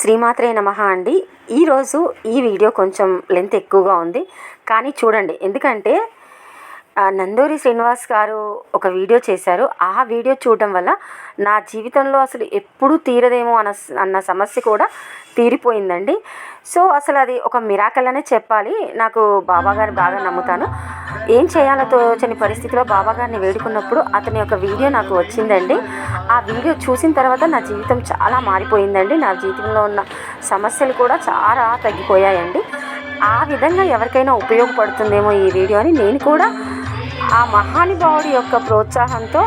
శ్రీమాత్రే నమ అండి. ఈరోజు ఈ వీడియో కొంచెం లెంత్ ఎక్కువగా ఉంది. కానీ చూడండి ఎందుకంటే నందూరి శ్రీనివాస్ గారు ఒక వీడియో చేశారు. ఆ వీడియో చూడడం వల్ల నా జీవితంలో అసలు ఎప్పుడూ తీరదేమో అన్న అన్న సమస్య కూడా తీరిపోయిందండి. సో అసలు అది ఒక మిరాకల్ అనే చెప్పాలి. నాకు బాబాగారు బాగా నమ్ముతాను ఏం చేయాలో తోచని పరిస్థితిలో బాబాగారిని వేడుకున్నప్పుడు అతని యొక్క వీడియో నాకు వచ్చిందండి. ఆ వీడియో చూసిన తర్వాత నా జీవితం చాలా మారిపోయిందండి. నా జీవితంలో ఉన్న సమస్యలు కూడా చాలా తగ్గిపోయాయండి. ఆ విధంగా ఎవరికైనా ఉపయోగపడుతుందేమో ఈ వీడియో అని నేను కూడా ఆ మహానుభావుడి యొక్క ప్రోత్సాహంతో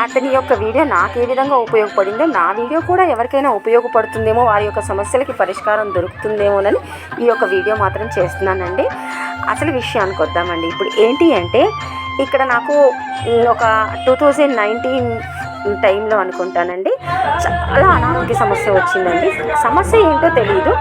అతని యొక్క వీడియో నాకు ఏ విధంగా ఉపయోగపడిందో నా వీడియో కూడా ఎవరికైనా ఉపయోగపడుతుందేమో వారి యొక్క సమస్యలకి పరిష్కారం దొరుకుతుందేమోనని ఈ యొక్క వీడియో మాత్రం చేస్తున్నానండి. అసలు విషయానికి వద్దామండి. ఇప్పుడు ఏంటి అంటే ఇక్కడ నాకు ఒక టూ థౌజండ్ నైన్టీన్ టైంలో అనుకుంటానండి. చాలా అనారోగ్య సమస్య వచ్చిందండి. సమస్య ఏంటో తెలియదు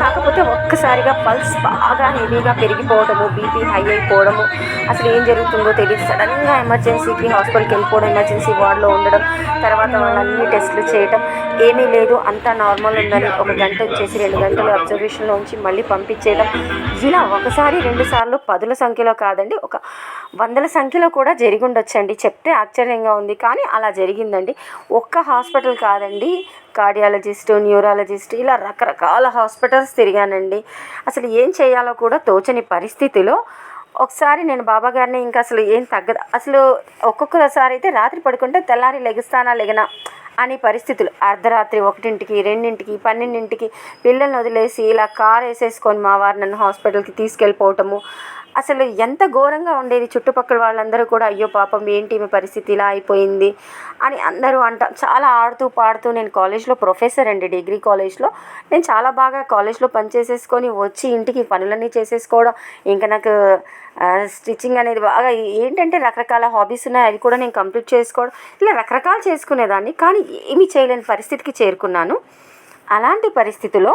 కాకపోతే ఒక్కసారిగా పల్స్ బాగా హెవీగా పెరిగిపోవడము బీపీ హై అయిపోవడము అసలు ఏం జరుగుతుందో తెలియదు సడన్గా ఎమర్జెన్సీకి హాస్పిటల్కి వెళ్ళిపోవడం ఎమర్జెన్సీ వార్డులో ఉండడం తర్వాత వాళ్ళన్ని టెస్టులు చేయడం ఏమీ లేదు. అంతా నార్మల్ ఉందని ఒక గంట వచ్చేసి రెండు గంటలు అబ్జర్వేషన్లో ఉంచి మళ్ళీ పంపించేయడం. ఇలా ఒకసారి రెండు సార్లు పదుల సంఖ్యలో కాదండి ఒక వందల సంఖ్యలో కూడా జరిగి ఉండొచ్చండి. చెప్తే ఆశ్చర్యంగా ఉంది. కానీ అలా జరిగిందండి. ఒక్క హాస్పిటల్ కాదండి కార్డియాలజిస్ట్ న్యూరాలజిస్ట్ ఇలా రకరకాల హాస్పిటల్స్ తిరిగానండి. అసలు ఏం చేయాలో కూడా తోచని పరిస్థితిలో ఒకసారి నేను బాబా గారిని ఇంకా అసలు ఏం తగ్గదు అసలు ఒక్కొక్కసారి అయితే రాత్రి పడుకుంటే తెల్లారి లెగుస్తానా లెగనా అనే పరిస్థితులు. అర్ధరాత్రి ఒకటింటికి రెండింటికి పన్నెండింటికి పిల్లల్ని వదిలేసి ఇలా కార్ వేసేసుకొని మా వారు నన్ను హాస్పిటల్కి తీసుకెళ్ళిపోవటము అసలు ఎంత ఘోరంగా ఉండేది చుట్టుపక్కల వాళ్ళందరూ కూడా అయ్యో పాపం ఏంటి మీ పరిస్థితి? ఇలా అయిపోయింది అని అందరూ అంట చాలా ఆడుతూ పాడుతూ నేను కాలేజ్లో ప్రొఫెసర్ అండి డిగ్రీ కాలేజ్లో. నేను చాలా బాగా కాలేజ్లో పనిచేసేసుకొని వచ్చి ఇంటికి పనులన్నీ చేసేసుకోవడం ఇంకా నాకు స్టిచ్చింగ్ అనేది బాగా ఏంటంటే రకరకాల హాబీస్ ఉన్నాయి అవి కూడా నేను కంప్లీట్ చేసుకోవడం ఇలా రకరకాలు చేసుకునేదాన్ని కానీ ఏమీ చేయలేని పరిస్థితికి చేరుకున్నాను. అలాంటి పరిస్థితిలో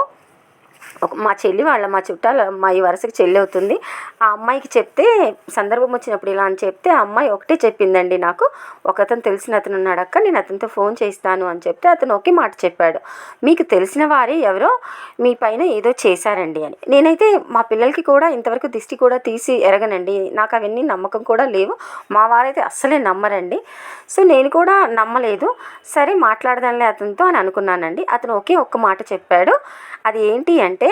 మా చెల్లి వాళ్ళ మా చుట్టాల ఈ వరుసకి చెల్లి అవుతుంది. ఆ అమ్మాయికి చెప్తే సందర్భం వచ్చినప్పుడు ఇలా అని చెప్తే ఆ అమ్మాయి ఒకటే చెప్పిందండి నాకు. ఒక అతను తెలిసిన అతను ఉన్నాడక్క నేను అతనితో ఫోన్ చేస్తాను అని చెప్తే అతను ఒకే మాట చెప్పాడు. మీకు తెలిసిన వారే ఎవరో మీ పైన ఏదో చేశారండి అని. నేనైతే మా పిల్లలకి కూడా ఇంతవరకు దిష్టి కూడా తీసి ఎరగనండి. నాకు అవన్నీ నమ్మకం కూడా లేవు. మా వారైతే అస్సలే నమ్మరండి. సో నేను కూడా నమ్మలేదు. సరే మాట్లాడదాంలే అతనితో అని అనుకున్నానండి. అతను ఒకే ఒక్క మాట చెప్పాడు. అది ఏంటి అంటే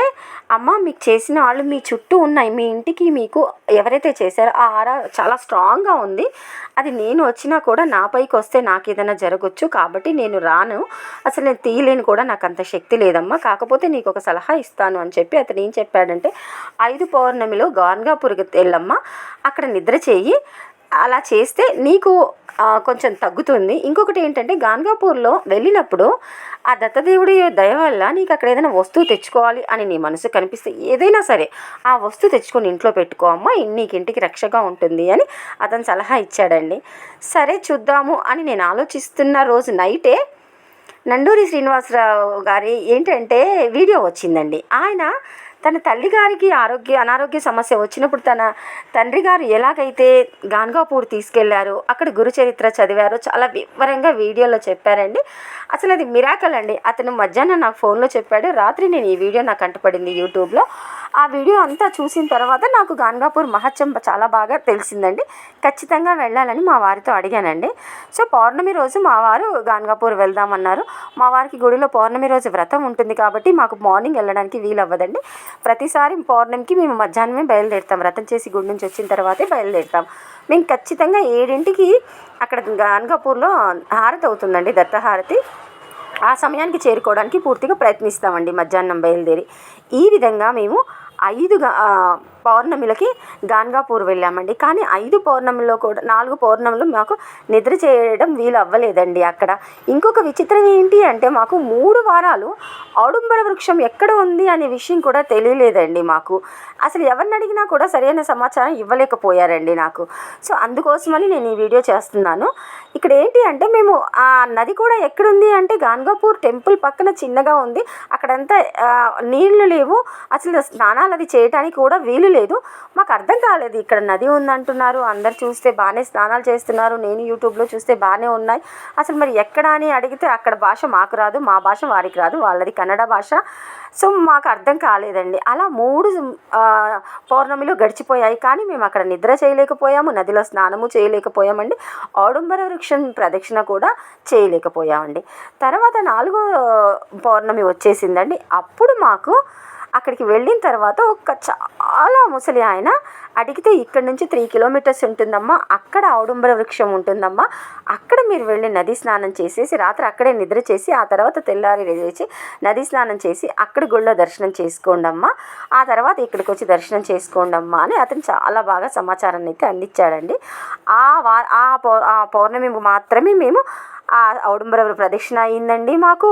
అమ్మ మీకు చేసిన వాళ్ళు మీ చుట్టూ ఉన్నాయి మీ ఇంటికి మీకు ఎవరైతే చేశారో ఆ ఆరా చాలా స్ట్రాంగ్గా ఉంది. అది నేను వచ్చినా కూడా నా పైకి వస్తే నాకు ఏదైనా జరగచ్చు కాబట్టి నేను రాను. అసలు నేను తీయలేను కూడా నాకు అంత శక్తి లేదమ్మా. కాకపోతే నీకు ఒక సలహా ఇస్తాను అని చెప్పి అతను ఏం చెప్పాడంటే ఐదు పౌర్ణమిలో గాన్గాపూర్కి వెళ్ళమ్మా అక్కడ నిద్ర చేయి. అలా చేస్తే నీకు కొంచెం తగ్గుతుంది. ఇంకొకటి ఏంటంటే గాన్గాపూర్లో వెళ్ళినప్పుడు ఆ దత్తదేవుడి దయ వల్ల నీకు అక్కడ ఏదైనా వస్తువు తెచ్చుకోవాలి అని నీ మనసు కనిపిస్తే ఏదైనా సరే ఆ వస్తువు తెచ్చుకొని ఇంట్లో పెట్టుకో అమ్మ నీకు ఇంటికి రక్షగా ఉంటుంది అని అతను సలహా ఇచ్చాడండి. సరే చూద్దాము అని నేను ఆలోచిస్తున్న రోజు నైటే నండూరి శ్రీనివాసరావు గారి ఏంటంటే వీడియో వచ్చిందండి. ఆయన తన తల్లి గారికి ఆరోగ్య అనారోగ్య సమస్య వచ్చినప్పుడు తన తండ్రి గారు ఎలాగైతే గాన్గాపూర్ తీసుకెళ్ళారో అక్కడ గురుచరిత్ర చదివారో చాలా వివరంగా వీడియోలో చెప్పారండి. అసలు అది మిరాకల్ అండి. అతను మధ్యాహ్నం నాకు ఫోన్లో చెప్పాడు. రాత్రి నేను ఈ వీడియో నాకు కంటపడింది యూట్యూబ్లో. ఆ వీడియో అంతా చూసిన తర్వాత నాకు గాన్గాపూర్ మహత్యం చాలా బాగా తెలిసిందండి. ఖచ్చితంగా వెళ్ళాలని మా వారితో అడిగానండి. సో పౌర్ణమి రోజు మా వారు గాన్గాపూర్ వెళ్దామన్నారు. మా వారికి గుడిలో పౌర్ణమి రోజు వ్రతం ఉంటుంది కాబట్టి మాకు మార్నింగ్ వెళ్ళడానికి వీలు అవ్వదండి ప్రతిసారి పౌర్ణమికి మేము మధ్యాహ్నమే బయలుదేరుతాం. వ్రతం చేసి గుడి నుంచి వచ్చిన తర్వాతే బయలుదేరుతాం. మేము ఖచ్చితంగా ఏడింటికి అక్కడ గాన్గాపూర్లో హారతి అవుతుందండి దత్తహారతి. ఆ సమయానికి చేరుకోవడానికి పూర్తిగా ప్రయత్నిస్తామండి మధ్యాహ్నం బయలుదేరి. ఈ విధంగా మేము ఐదుగా పౌర్ణమిలకి గాన్గాపూర్ వెళ్ళామండి. కానీ ఐదు పౌర్ణమిలో కూడా నాలుగు పౌర్ణములు మాకు నిద్ర చేయడం వీలు అవ్వలేదండి అక్కడ. ఇంకొక విచిత్రం ఏంటి అంటే మాకు మూడు వారాలు ఔడుంబర వృక్షం ఎక్కడ ఉంది అనే విషయం కూడా తెలియలేదండి మాకు. అసలు ఎవరిని అడిగినా కూడా సరైన సమాచారం ఇవ్వలేకపోయారండి నాకు. సో అందుకోసమని నేను ఈ వీడియో చేస్తున్నాను. ఇక్కడ ఏంటి అంటే మేము ఆ నది కూడా ఎక్కడుంది అంటే గాన్గాపూర్ టెంపుల్ పక్కన చిన్నగా ఉంది. అక్కడంతా నీళ్ళు లేవు. అసలు స్నానాలు అది చేయడానికి కూడా వీలు లేదు. మాకు అర్థం కాలేదు ఇక్కడ నది ఉందంటున్నారు. అందరు చూస్తే బాగానే స్నానాలు చేస్తున్నారు. నేను యూట్యూబ్లో చూస్తే బాగానే ఉన్నాయి. అసలు మరి ఎక్కడ అని అడిగితే అక్కడ భాష మాకు రాదు మా భాష వారికి రాదు వాళ్ళది కన్నడ భాష. సో మాకు అర్థం కాలేదండి. అలా మూడు పౌర్ణమిలో పౌర్ణమిలు గడిచిపోయాయి. కానీ మేము అక్కడ నిద్ర చేయలేకపోయాము నదిలో స్నానము చేయలేకపోయామండి. ఆడంబర వృక్షం ప్రదక్షిణ కూడా చేయలేకపోయామండి. తర్వాత నాలుగో పౌర్ణమి వచ్చేసిందండి. అప్పుడు మాకు అక్కడికి వెళ్ళిన తర్వాత ఒక చాలా ముసలి ఆయన అడిగితే ఇక్కడ నుంచి త్రీ కిలోమీటర్స్ ఉంటుందమ్మా అక్కడ ఔడుంబర వృక్షం ఉంటుందమ్మా అక్కడ మీరు వెళ్ళి నది స్నానం చేసేసి రాత్రి అక్కడే నిద్ర చేసి ఆ తర్వాత తెల్లారి లేచి నది స్నానం చేసి అక్కడ గుళ్ళో దర్శనం చేసుకోండి అమ్మా ఆ తర్వాత ఇక్కడికి వచ్చి దర్శనం చేసుకోండి అమ్మా అని అతను చాలా బాగా సమాచారాన్ని అయితే అందించాడండి. ఆ వా ఆ పౌ ఆ పౌర్ణమి మాత్రమే మేము ఆ ఔడుంబర ప్రదక్షిణ అయ్యిందండి మాకు.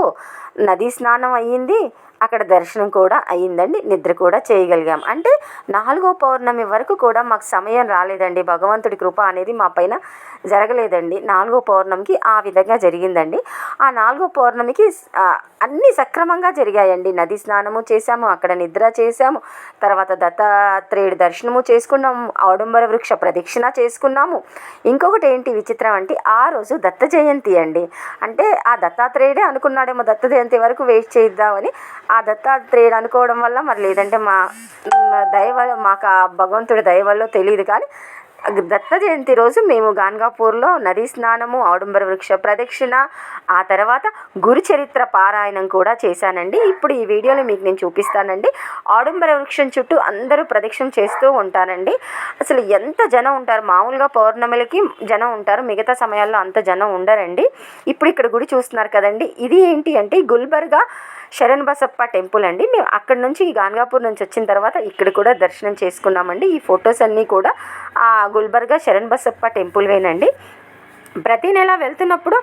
నదీ స్నానం అయ్యింది అక్కడ దర్శనం కూడా అయ్యిందండి. నిద్ర కూడా చేయగలిగాం. అంటే నాలుగో పౌర్ణమి వరకు కూడా మాకు సమయం రాలేదండి. భగవంతుడి కృప అనేది మా పైన జరగలేదండి. నాలుగో పౌర్ణమికి ఆ విధంగా జరిగిందండి. ఆ నాలుగో పౌర్ణమికి అన్నీ సక్రమంగా జరిగాయండి. నది స్నానము చేశాము అక్కడ నిద్ర చేశాము. తర్వాత దత్తాత్రేయుడి దర్శనము చేసుకున్నాము. ఆడంబర వృక్ష ప్రదక్షిణ చేసుకున్నాము. ఇంకొకటి ఏంటి విచిత్రం అంటే ఆ రోజు దత్త జయంతి అండి. అంటే ఆ దత్తాత్రేయుడే అనుకున్నాడేమో దత్త జయంతి వరకు వెయిట్ చేద్దామని ఆ దత్తాత్రేయుడు అనుకోవడం వల్ల మరి లేదంటే మా మా దయ వల్ల మాకు ఆ భగవంతుడి దయ వల్ల తెలియదు. కానీ దత్త జయంతి రోజు మేము గాన్గాపూర్లో నదీ స్నానము ఆడంబర వృక్ష ప్రదక్షిణ ఆ తర్వాత గురు చరిత్ర పారాయణం కూడా చేశానండి. ఇప్పుడు ఈ వీడియోలో మీకు నేను చూపిస్తానండి. ఆడంబర వృక్షం చుట్టూ అందరూ ప్రదక్షిణ చేస్తూ ఉంటారండి. అసలు ఎంత జనం ఉంటారు? మామూలుగా పౌర్ణమిలకి జనం ఉంటారు. మిగతా సమయాల్లో అంత జనం ఉండరండి. ఇప్పుడు ఇక్కడ గుడి చూస్తున్నారు కదండి. ఇది ఏంటి అంటే గుల్బర్గా శరణ్ బసప్ప టెంపుల్ అండి. మేము అక్కడ నుంచి గాన్గాపూర్ నుంచి వచ్చిన తర్వాత ఇక్కడ కూడా దర్శనం చేసుకున్నామండి. ఈ ఫొటోస్ అన్నీ కూడా ఆ గుల్బర్గా శరణ్ బసప్ప టెంపుల్వేనండి ప్రతి నెల వెళ్తున్నప్పుడు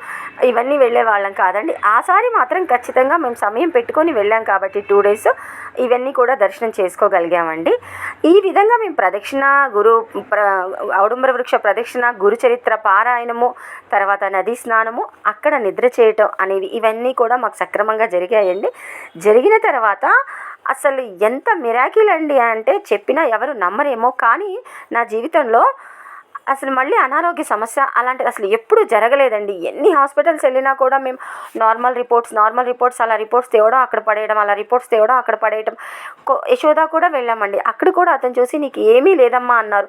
ఇవన్నీ వెళ్ళే వాళ్ళం కాదండి. ఆసారి మాత్రం ఖచ్చితంగా మేము సమయం పెట్టుకొని వెళ్ళాం కాబట్టి టూ డేస్ ఇవన్నీ కూడా దర్శనం చేసుకోగలిగామండి. ఈ విధంగా మేము ప్రదక్షిణ గురు ప్ర ఔడుంబర వృక్ష ప్రదక్షిణ గురు చరిత్ర పారాయణము తర్వాత నదీ స్నానము అక్కడ నిద్ర చేయటం అనేవి ఇవన్నీ కూడా మాకు సక్రమంగా జరిగాయండి. జరిగిన తర్వాత అసలు ఎంత మిరాకిల్ అండి అంటే చెప్పినా ఎవరు నమ్మరేమో. కానీ నా జీవితంలో అసలు మళ్ళీ అనారోగ్య సమస్య అలాంటిది అసలు ఎప్పుడు జరగలేదండి. ఎన్ని హాస్పిటల్స్ వెళ్ళినా కూడా మేము నార్మల్ రిపోర్ట్స్ నార్మల్ రిపోర్ట్స్ అలా రిపోర్ట్స్ తేవడం అక్కడ పడేయడం అలా రిపోర్ట్స్ తేవడం అక్కడ పడేయడం కో- యశోద కూడా వెళ్ళామండి. అక్కడ కూడా అతను చూసి నీకు ఏమీ లేదమ్మా అన్నారు.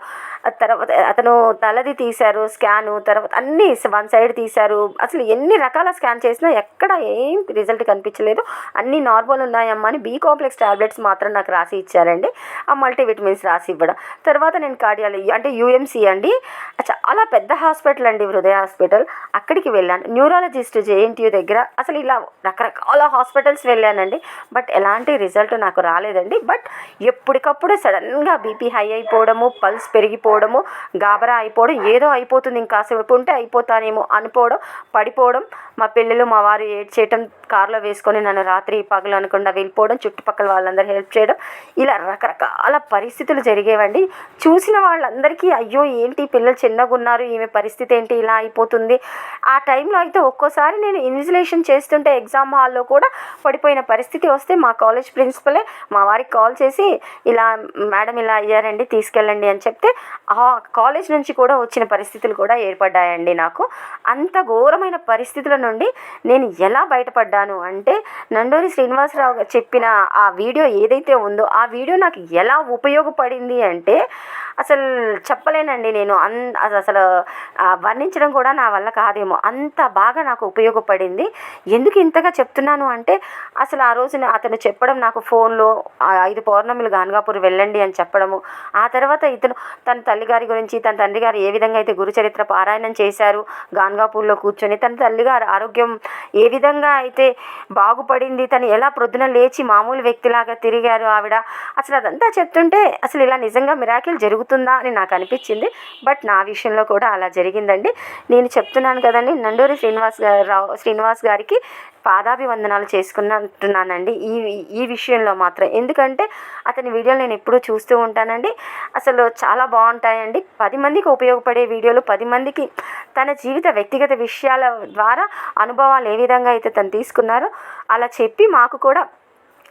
తర్వాత అతను తలది తీశారు స్కాను తర్వాత అన్నీ వన్ సైడ్ తీశారు. అసలు ఎన్ని రకాల స్కాన్ చేసినా ఎక్కడ ఏం రిజల్ట్ కనిపించలేదు. అన్నీ నార్మల్ ఉన్నాయమ్మా అని బీ కాంప్లెక్స్ టాబ్లెట్స్ మాత్రం నాకు రాసి ఇచ్చారండి. ఆ మల్టీవిటమిన్స్ రాసి ఇవ్వడం. తర్వాత నేను కార్డియాలజీ అంటే యూఎంసీ అండి. చాలా పెద్ద హాస్పిటల్ అండి హృదయ హాస్పిటల్. అక్కడికి వెళ్ళాను. న్యూరాలజిస్ట్ జేఎన్టీయూ దగ్గర. అసలు ఇలా రకరకాల హాస్పిటల్స్ వెళ్ళానండి. బట్ ఎలాంటి రిజల్ట్ నాకు రాలేదండి. బట్ ఎప్పటికప్పుడు సడన్గా బీపీ హై అయిపోవడము పల్స్ పెరిగిపోవడము గాబరా అయిపోవడం ఏదో అయిపోతుంది ఇంకాసేపు ఉంటే అయిపోతానేమో అనుకోవడం పడిపోవడం మా పిల్లలు మా వారు ఏడ్ చేయటం కార్లో వేసుకొని నన్ను రాత్రి పగలు అనుకుండా వెళ్ళిపోవడం చుట్టుపక్కల వాళ్ళందరూ హెల్ప్ చేయడం ఇలా రకరకాల పరిస్థితులు జరిగేవండి. చూసిన వాళ్ళందరికీ అయ్యో ఏంటి? పిల్లలు చిన్నగా ఉన్నారు ఈమె పరిస్థితి ఏంటి? ఇలా అయిపోతుంది. ఆ టైంలో అయితే ఒక్కోసారి నేను ఇన్విజిలేషన్ చేస్తుంటే ఎగ్జామ్ హాల్లో కూడా పడిపోయిన పరిస్థితి వస్తే మా కాలేజ్ ప్రిన్సిపలే మా వారికి కాల్ చేసి ఇలా మేడం ఇలా అయ్యారండి తీసుకెళ్ళండి అని చెప్తే ఆ కాలేజ్ నుంచి కూడా వచ్చిన పరిస్థితులు కూడా ఏర్పడ్డాయండి నాకు. అంత ఘోరమైన పరిస్థితులను నుండి నేను ఎలా బయటపడ్డాను అంటే నండూరి శ్రీనివాసరావు గారు చెప్పిన ఆ వీడియో ఏదైతే ఉందో ఆ వీడియో నాకు ఎలా ఉపయోగపడింది అంటే అసలు చెప్పలేనండి నేను. అన్ అసలు వర్ణించడం కూడా నా వల్ల కాదేమో. అంత బాగా నాకు ఉపయోగపడింది. ఎందుకు ఇంతగా చెప్తున్నాను అంటే అసలు ఆ రోజున అతను చెప్పడం నాకు ఫోన్లో ఐదు పౌర్ణమిలు గాన్గాపూర్ వెళ్ళండి అని చెప్పడము. ఆ తర్వాత ఇతను తన తల్లిగారి గురించి తన తండ్రి గారు ఏ విధంగా అయితే గురుచరిత్ర పారాయణం చేశారు గాన్గాపూర్లో కూర్చొని తన తల్లిగారు ఆరోగ్యం ఏ విధంగా అయితే బాగుపడింది తను ఎలా ప్రొద్దున లేచి మామూలు వ్యక్తిలాగా తిరిగారు ఆవిడ. అసలు అదంతా చెప్తుంటే అసలు ఇలా నిజంగా మిరాకిల్ జరుగుతుంది? అని నాకు అనిపించింది. బట్ నా విషయంలో కూడా అలా జరిగిందండి. నేను చెప్తున్నాను కదండి నండూరి శ్రీనివాస్ గారు రావు శ్రీనివాస్ గారికి పాదాభివందనాలు చేసుకున్నట్టున్నానండి. ఈ ఈ విషయంలో మాత్రం. ఎందుకంటే అతని వీడియోలు నేను ఎప్పుడూ చూస్తూ ఉంటానండి. అసలు చాలా బాగుంటాయండి. పది మందికి ఉపయోగపడే వీడియోలు పది మందికి తన జీవిత వ్యక్తిగత విషయాల ద్వారా అనుభవాలు ఏ విధంగా అయితే తను తీసుకున్నారో అలా చెప్పి మాకు కూడా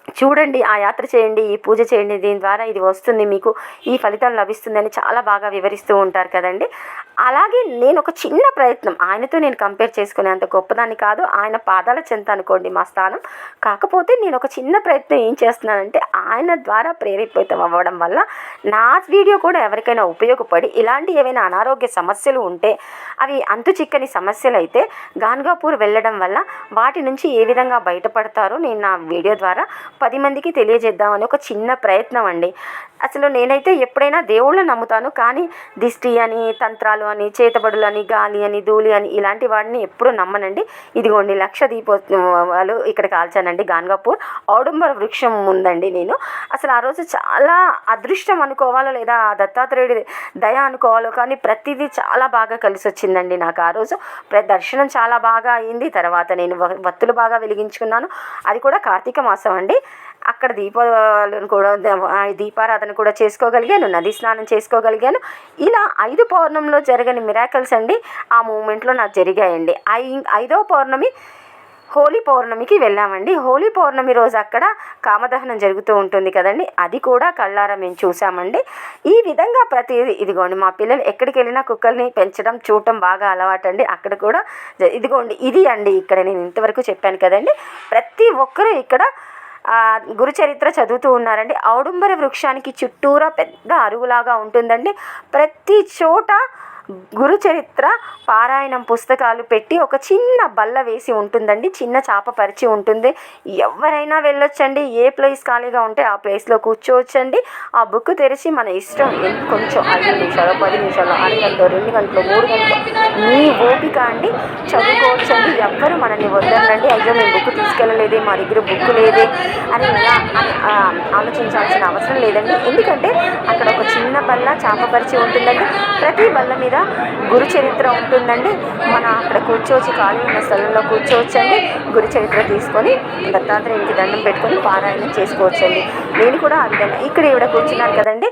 చూడండి ఆ యాత్ర చేయండి ఈ పూజ చేయండి దీని ద్వారా ఇది వస్తుంది మీకు ఈ ఫలితం లభిస్తుందని చాలా బాగా వివరిస్తూ ఉంటారు కదండి. అలాగే నేను ఒక చిన్న ప్రయత్నం. ఆయనతో నేను కంపేర్ చేసుకునే అంత గొప్పదాన్ని కాదు. ఆయన పాదాల చెంత అనుకోండి మా స్థానం. కాకపోతే నేను ఒక చిన్న ప్రయత్నం ఏం చేస్తున్నానంటే ఆయన ద్వారా ప్రేరేపితం అవ్వడం వల్ల నా వీడియో కూడా ఎవరికైనా ఉపయోగపడి ఇలాంటి ఏవైనా అనారోగ్య సమస్యలు ఉంటే అవి అంతు చిక్కని సమస్యలు అయితే గాన్గాపూర్ వెళ్ళడం వల్ల వాటి నుంచి ఏ విధంగా బయటపడతారో నేను నా వీడియో ద్వారా పది మందికి తెలియజేద్దామని ఒక చిన్న ప్రయత్నం అండి. అసలు నేనైతే ఎప్పుడైనా దేవుళ్ళని నమ్ముతాను. కానీ దిష్టి అని తంత్రాలు అని చేతబడులు అని గాలి అని ధూళి అని ఇలాంటి వాటిని ఎప్పుడూ నమ్మనండి. ఇదిగోండి లక్ష దీపోత్సవాలు ఇక్కడ కాల్చానండి. గాన్గాపూర్ ఔడుంబర వృక్షం ఉందండి నేను. అసలు ఆ రోజు చాలా అదృష్టం అనుకోవాలో లేదా దత్తాత్రేయుడి దయ అనుకోవాలో కానీ ప్రతిదీ చాలా బాగా కలిసి వచ్చిందండి నాకు ఆ రోజు. ప్ర దర్శనం చాలా బాగా అయింది. తర్వాత నేను వ- వత్తులు బాగా వెలిగించుకున్నాను. అది కూడా కార్తీక మాసం అండి. అక్కడ దీపాలను కూడా దీపారాధన కూడా చేసుకోగలిగాను నది స్నానం చేసుకోగలిగాను. ఇలా ఐదు పౌర్ణంలో జరగని మిరాకల్స్ అండి ఆ మూమెంట్లో నాకు జరిగాయండి. ఐ ఐదో పౌర్ణమి హోలీ పౌర్ణమికి వెళ్ళామండి. హోలీ పౌర్ణమి రోజు అక్కడ కామదహనం జరుగుతూ ఉంటుంది కదండి అది కూడా కళ్ళారా మేము చూసామండి ఈ విధంగా ప్రతి ఇదిగోండి మా పిల్లలు ఎక్కడికి వెళ్ళినా కుక్కల్ని పెంచడం చూడటం బాగా అలవాటండి. అక్కడ కూడా జ- ఇదిగోండి ఇది అండి ఇక్కడ నేను ఇంతవరకు చెప్పాను కదండి. ప్రతి ఒక్కరూ ఇక్కడ గురుచరిత్ర గురు చరిత్ర చదువుతూ ఉన్నారండి. ఔడుంబర వృక్షానికి చుట్టూరా పెద్ద అరువులాగా ఉంటుందండి. ప్రతి చోట గురు చరిత్ర పారాయణం పుస్తకాలు పెట్టి ఒక చిన్న బల్ల వేసి ఉంటుందండి. చిన్న చాప పరిచి ఉంటుంది. ఎవరైనా వెళ్ళొచ్చండి. ఏ ప్లేస్ ఖాళీగా ఉంటే ఆ ప్లేస్లో కూర్చోవచ్చండి. ఆ బుక్ తెరిచి మన ఇష్టం. కొంచెం ఐదు నిమిషాలు పది నిమిషాలు ఆరు గంటలు రెండు గంటలు మూడు గంటలు మీ ఓపిక అండి. చదువుకోవచ్చండి ఎవ్వరు మనల్ని వద్దనండి అయ్యో మేము బుక్ తీసుకెళ్ళలేదే మా దగ్గర బుక్ లేదే అని ఇలా ఆలోచించాల్సిన అవసరం లేదండి. ఎందుకంటే అక్కడ ఒక చిన్న బల్ల చాపపరిచి ఉంటుందండి. ప్రతి బల్ల మీద గురు చరిత్ర ఉంటుందండి. మన అక్కడ కూర్చోవచ్చు ఖాళీ ఉన్న స్థలంలో కూర్చోవచ్చండి గురు చరిత్ర తీసుకొని దత్తాత్రేయునికి దండం పెట్టుకొని పారాయణం చేసుకోవచ్చండి. నేను కూడా ఆ విధంగా ఇక్కడ ఇవిడ కూర్చున్నాను కదండి.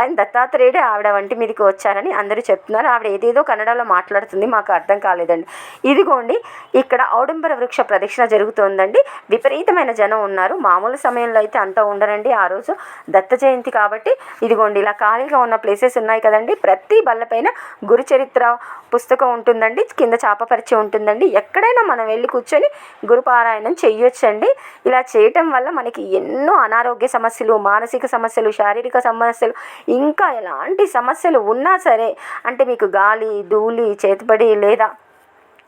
ఆయన దత్తాత్రేయుడే ఆవిడ వంటి మీదకి వచ్చారని అందరూ చెప్తున్నారు. ఆవిడ ఏదేదో కన్నడలో మాట్లాడుతుంది. మాకు అర్థం కాలేదండి. ఇదిగోండి ఇక్కడ ఔడంబర వృక్ష ప్రదక్షిణ జరుగుతోందండి. విపరీతమైన జనం ఉన్నారు. మామూలు సమయంలో అయితే అంతా ఉండరండి ఆ రోజు. దత్త జయంతి కాబట్టి ఇదిగోండి ఇలా ఖాళీగా ఉన్న ప్లేసెస్ ఉన్నాయి కదండి. ప్రతి బల్లపైన గురుచరిత్ర పుస్తకం ఉంటుందండి. కింద చాపపరిచి ఉంటుందండి. ఎక్కడైనా మనం వెళ్ళి కూర్చొని గురుపారాయణం చేయొచ్చండి ఇలా చేయటం వల్ల మనకి ఎన్నో అనారోగ్య సమస్యలు మానసిక సమస్యలు శారీరక సమస్యలు ఇంకా ఎలాంటి సమస్యలు ఉన్నా సరే అంటే మీకు గాలి ధూళి చేతిపడి లేదా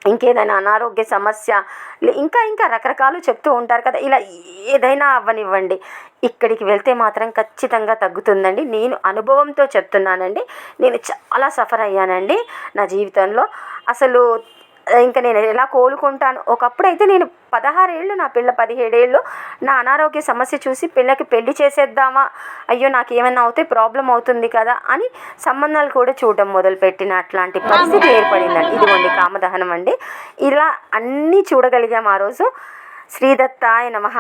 ఇంకేదైనా అనారోగ్య సమస్య లే- ఇంకా ఇంకా రకరకాలు చెప్తూ ఉంటారు కదా ఇలా ఏదైనా అవ్వనివ్వండి. ఇక్కడికి వెళ్తే మాత్రం ఖచ్చితంగా తగ్గుతుందండి. నేను అనుభవంతో చెప్తున్నానండి. నేను చాలా సఫర్ అయ్యానండి నా జీవితంలో. అసలు ఇంకా నేను ఎలా కోలుకుంటాను? ఒకప్పుడు అయితే నేను పదహారేళ్ళు నా పిల్ల పదిహేడేళ్ళు నా అనారోగ్య సమస్య చూసి పిల్లకి పెళ్ళి చేసేద్దామా? అయ్యో నాకు ఏమైనా అవుతే ప్రాబ్లం అవుతుంది కదా అని సంబంధాలు కూడా చూడడం మొదలుపెట్టిన అట్లాంటి పరిస్థితి ఏర్పడిందండి ఇదిగోండి కామదహనం అండి. ఇలా అన్నీ చూడగలిగాం ఆ రోజు. శ్రీదత్తాయ నమః.